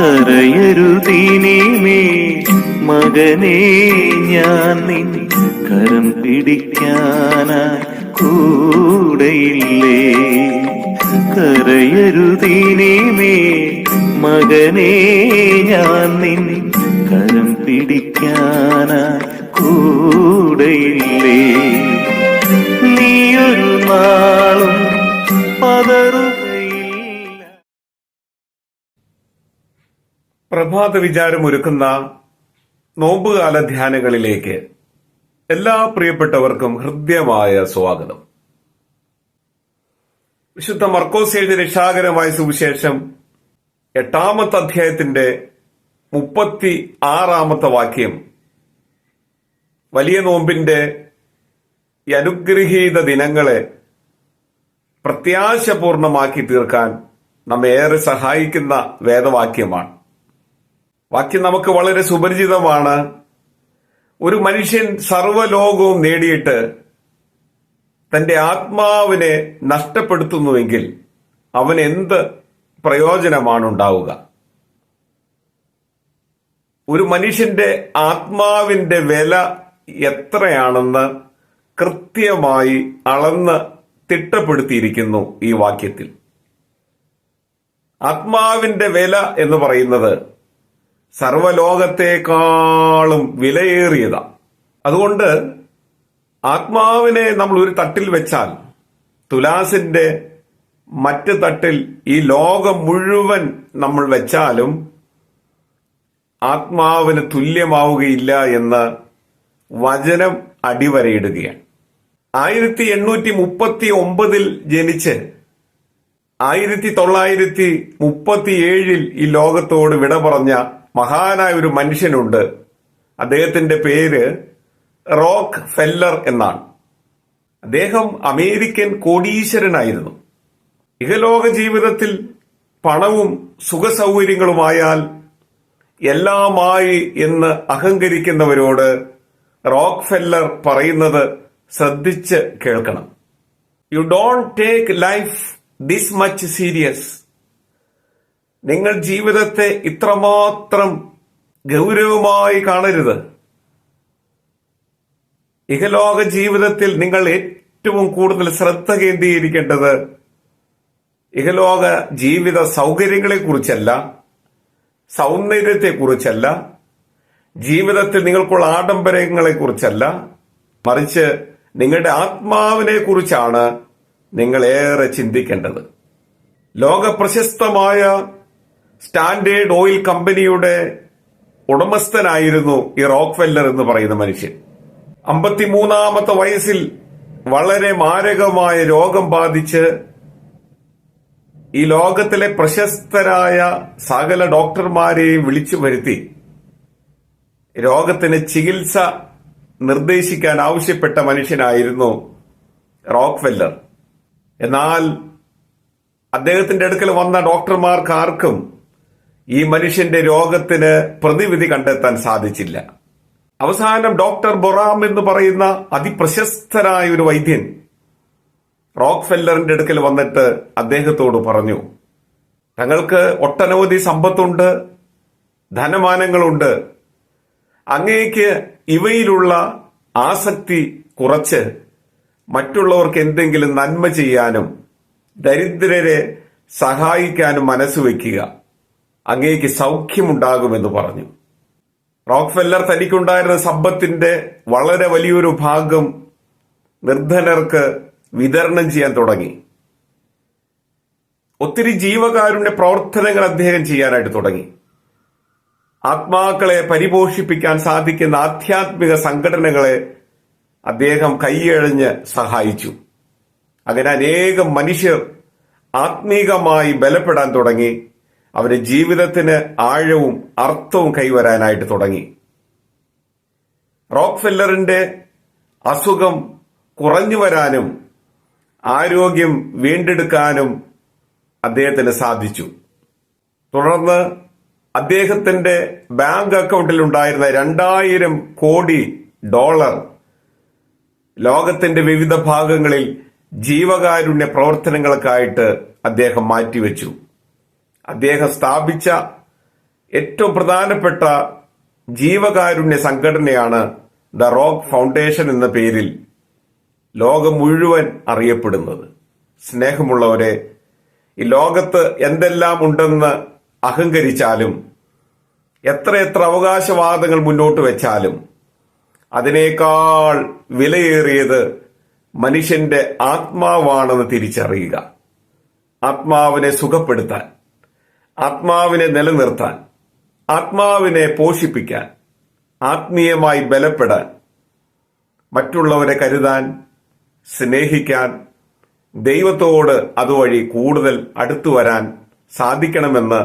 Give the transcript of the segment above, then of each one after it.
കരയരുതീനീമേ. മകനേ ഞാൻ നിൻ കരം പിടിക്കാനായി കൂടെയില്ലേ. കരയരുതീനീമേ മകനേ ഞാൻ നിൻ കരം പിടിക്കാനായി കൂടെയില്ലേ. നീയൊരു നാളും പതറുകയില്ല പ്രഭാത വിചാരം ഒരുക്കുന്ന നോമ്പുകാല ധ്യാനങ്ങളിലേക്ക് എല്ലാ പ്രിയപ്പെട്ടവർക്കും ഹൃദ്യമായ സ്വാഗതം. വിശുദ്ധ മർക്കോസ് എഴുതിയ രക്ഷാകരമായ സുവിശേഷം എട്ടാമത്തെ അധ്യായത്തിന്റെ മുപ്പത്തി ആറാമത്തെ വാക്യം. വലിയ നോമ്പിന്റെ ഈ അനുഗ്രഹീത ദിനങ്ങളെ പ്രത്യാശപൂർണമാക്കി തീർക്കാൻ നമ്മെ ഏറെ സഹായിക്കുന്ന വേദവാക്യമാണ്. വാക്യം നമുക്ക് വളരെ സുപരിചിതമാണ്. ഒരു മനുഷ്യൻ സർവലോകവും നേടിയിട്ട് തന്റെ ആത്മാവിനെ നഷ്ടപ്പെടുത്തുന്നുവെങ്കിൽ അവൻ എന്ത് പ്രയോജനമാണ് ഉണ്ടാവുക ഒരു മനുഷ്യന്റെ ആത്മാവിന്റെ വില എത്രയാണെന്ന് കൃത്യമായി അളന്ന് തിട്ടപ്പെടുത്തിയിരിക്കുന്നു ഈ വാക്യത്തിൽ. ആത്മാവിന്റെ വില എന്ന് പറയുന്നത് സർവലോകത്തെക്കാളും വിലയേറിയതാ. അതുകൊണ്ട് ആത്മാവിനെ നമ്മൾ ഒരു തട്ടിൽ വെച്ചാൽ തുലാസിന്റെ മറ്റ് തട്ടിൽ ഈ ലോകം മുഴുവൻ നമ്മൾ വെച്ചാലും ആത്മാവിന് തുല്യമാവുകയില്ല എന്ന് വചനം അടിവരയിടുകയാണ്. ആയിരത്തി എണ്ണൂറ്റി മുപ്പത്തി ഒമ്പതിൽ ജനിച്ച് ആയിരത്തി തൊള്ളായിരത്തി മുപ്പത്തിയേഴിൽ ഈ ലോകത്തോട് വിട പറഞ്ഞ മഹാനായ ഒരു മനുഷ്യനുണ്ട്. അദ്ദേഹത്തിന്റെ പേര് റോക്ക് ഫെല്ലർ എന്നാണ്. അദ്ദേഹം അമേരിക്കൻ കോടീശ്വരനായിരുന്നു. ഇഹലോക ജീവിതത്തിൽ പണവും സുഖസൗകര്യങ്ങളുമായാൽ എല്ലാമായി എന്ന് അഹങ്കരിക്കുന്നവരോട് റോക്ക് ഫെല്ലർ പറയുന്നത് ശ്രദ്ധിച്ച് കേൾക്കണം. You don't take life this much serious നിങ്ങൾ ജീവിതത്തെ ഇത്രമാത്രം ഗൗരവമായി കാണരുത്. ഇഹലോക ജീവിതത്തിൽ നിങ്ങൾ ഏറ്റവും കൂടുതൽ ശ്രദ്ധ കേന്ദ്രീകരിക്കേണ്ടത് ഇഹലോക ജീവിത സൗകര്യങ്ങളെ കുറിച്ചല്ല സൗന്ദര്യത്തെ കുറിച്ചല്ല ജീവിതത്തിൽ നിങ്ങൾക്കുള്ള ആഡംബരങ്ങളെ കുറിച്ചല്ല മറിച്ച് നിങ്ങളുടെ ആത്മാവിനെ കുറിച്ചാണ് നിങ്ങൾ ഏറെ ചിന്തിക്കേണ്ടത്. ലോക പ്രശസ്തമായ സ്റ്റാൻഡേർഡ് ഓയിൽ കമ്പനിയുടെ ഉടമസ്ഥനായിരുന്നു ഈ റോക്ക് വെല്ലർ എന്ന് പറയുന്ന മനുഷ്യൻ. അമ്പത്തിമൂന്നാമത്തെ വയസ്സിൽ വളരെ മാരകമായ രോഗം ബാധിച്ച് ഈ ലോകത്തിലെ പ്രശസ്തരായ സകല ഡോക്ടർമാരെയും വിളിച്ചു വരുത്തി. രോഗത്തിന് ചികിത്സ നിർദ്ദേശിക്കാൻ ആവശ്യപ്പെട്ട മനുഷ്യനായിരുന്നു റോക്ക് വെല്ലർ എന്നാൽ അദ്ദേഹത്തിന്റെ അടുക്കൽ വന്ന ഡോക്ടർമാർക്ക് ആർക്കും ഈ മനുഷ്യന്റെ രോഗത്തിന് പ്രതിവിധി കണ്ടെത്താൻ സാധിച്ചില്ല. അവസാനം ഡോക്ടർ ബൊറാം എന്ന് പറയുന്ന അതിപ്രശസ്തനായ ഒരു വൈദ്യൻ റോക്ക് ഫെല്ലറിന്റെ അടുക്കൽ വന്നിട്ട് അദ്ദേഹത്തോട് പറഞ്ഞു തങ്ങൾക്ക് ഒട്ടനവധി സമ്പത്തുണ്ട് ധനമാനങ്ങളുണ്ട്. അങ്ങേക്ക് ഇവയിലുള്ള ആസക്തി കുറച്ച് മറ്റുള്ളവർക്ക് എന്തെങ്കിലും നന്മ ചെയ്യാനും ദരിദ്രരെ സഹായിക്കാനും മനസ്സ് വയ്ക്കുക അങ്ങേക്ക് സൗഖ്യമുണ്ടാകുമെന്ന് പറഞ്ഞു. റോക്ക്ഫെല്ലർ തനിക്കുണ്ടായിരുന്ന സമ്പത്തിന്റെ വളരെ വലിയൊരു ഭാഗം നിർധനർക്ക് വിതരണം ചെയ്യാൻ തുടങ്ങി. ഒത്തിരി ജീവകാരുണ്യ പ്രവർത്തനങ്ങൾ അദ്ദേഹം ചെയ്യാനായിട്ട് തുടങ്ങി. ആത്മാക്കളെ പരിപോഷിപ്പിക്കാൻ സാധിക്കുന്ന ആധ്യാത്മിക സംഘടനകളെ അദ്ദേഹം കൈയഴിഞ്ഞ് സഹായിച്ചു. അങ്ങനെ അനേകം മനുഷ്യർ ആത്മീകമായി ബലപ്പെടാൻ തുടങ്ങി. അവരുടെ ജീവിതത്തിന് ആഴവും അർത്ഥവും കൈവരാനായിട്ട് തുടങ്ങി. റോക്ക് ഫെല്ലറിന്റെ അസുഖം കുറഞ്ഞു വരാനും ആരോഗ്യം വീണ്ടെടുക്കാനും അദ്ദേഹത്തിന് സാധിച്ചു. തുടർന്ന് അദ്ദേഹത്തിന്റെ ബാങ്ക് അക്കൗണ്ടിൽ ഉണ്ടായിരുന്ന രണ്ടായിരം കോടി ഡോളർ ലോകത്തിന്റെ വിവിധ ഭാഗങ്ങളിൽ ജീവകാരുണ്യ പ്രവർത്തനങ്ങൾക്കായിട്ട് അദ്ദേഹം മാറ്റിവെച്ചു. അദ്ദേഹം സ്ഥാപിച്ച ഏറ്റവും പ്രധാനപ്പെട്ട ജീവകാരുണ്യ സംഘടനയാണ് ദ റോക്ക് ഫൗണ്ടേഷൻ എന്ന പേരിൽ ലോകം മുഴുവൻ അറിയപ്പെടുന്നത്. സ്നേഹമുള്ളവരെ ഈ ലോകത്ത് എന്തെല്ലാം ഉണ്ടെന്ന് അഹങ്കരിച്ചാലും എത്രയെത്ര അവകാശവാദങ്ങൾ മുന്നോട്ട് വെച്ചാലും അതിനേക്കാൾ വിലയേറിയത് മനുഷ്യന്റെ ആത്മാവാണെന്ന് തിരിച്ചറിയുക. ആത്മാവിനെ സുഖപ്പെടുത്താൻ. ആത്മാവിനെ നിലനിർത്താൻ ആത്മാവിനെ പോഷിപ്പിക്കാൻ ആത്മീയമായി ബലപ്പെടാൻ മറ്റുള്ളവരെ കരുതാൻ സ്നേഹിക്കാൻ ദൈവത്തോട് അതുവഴി കൂടുതൽ അടുത്തു വരാൻ സാധിക്കണമെന്ന്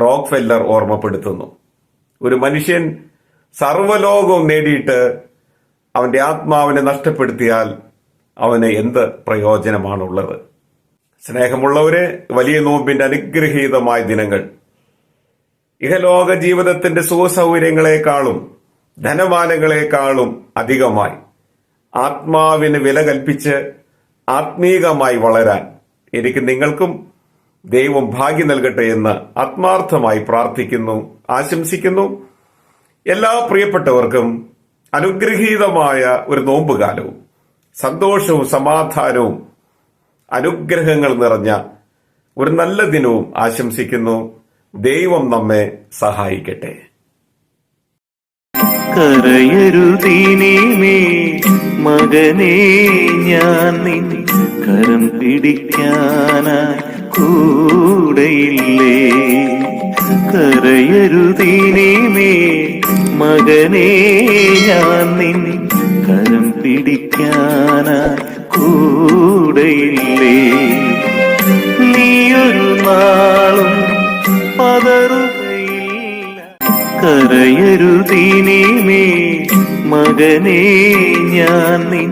റോക്ക് ഫെല്ലർ ഓർമ്മപ്പെടുത്തുന്നു. ഒരു മനുഷ്യൻ സർവലോകവും നേടിയിട്ട് അവന്റെ ആത്മാവിനെ നഷ്ടപ്പെടുത്തിയാൽ അവന് എന്ത് പ്രയോജനമാണുള്ളത്? സ്നേഹമുള്ളവരെ വലിയ നോമ്പിന്റെ അനുഗ്രഹീതമായ ദിനങ്ങൾ. ഇഹലോക ജീവിതത്തിന്റെ സുഖസൗകര്യങ്ങളെക്കാളും ധനമാനങ്ങളെക്കാളും അധികമായി ആത്മാവിന് വില കൽപ്പിച്ച് ആത്മീകമായി വളരാൻ എനിക്ക് നിങ്ങൾക്കും ദൈവം ഭാഗ്യം നൽകട്ടെ എന്ന് ആത്മാർത്ഥമായി പ്രാർത്ഥിക്കുന്നു ആശംസിക്കുന്നു. എല്ലാ പ്രിയപ്പെട്ടവർക്കും അനുഗ്രഹീതമായ ഒരു നോമ്പുകാലവും സന്തോഷവും സമാധാനവും അനുഗ്രഹങ്ങൾ നിറഞ്ഞ ഒരു നല്ല ദിനവും ആശംസിക്കുന്നു. ദൈവം നമ്മെ സഹായിക്കട്ടെ. കരയരുതീനീമേ മകനെ ഞാൻ നിന്നെ കരം പിടിക്കാനായി കൂടെയില്ലേ? കരയരുതീനീമേ മകനെ ഞാൻ നിന്നെ കരം പിടിക്കാനായി കൂടെയില്ലേ? പതറുകയില്ല കരയരുതീനീമേ മകനേ ഞാൻ നിൻ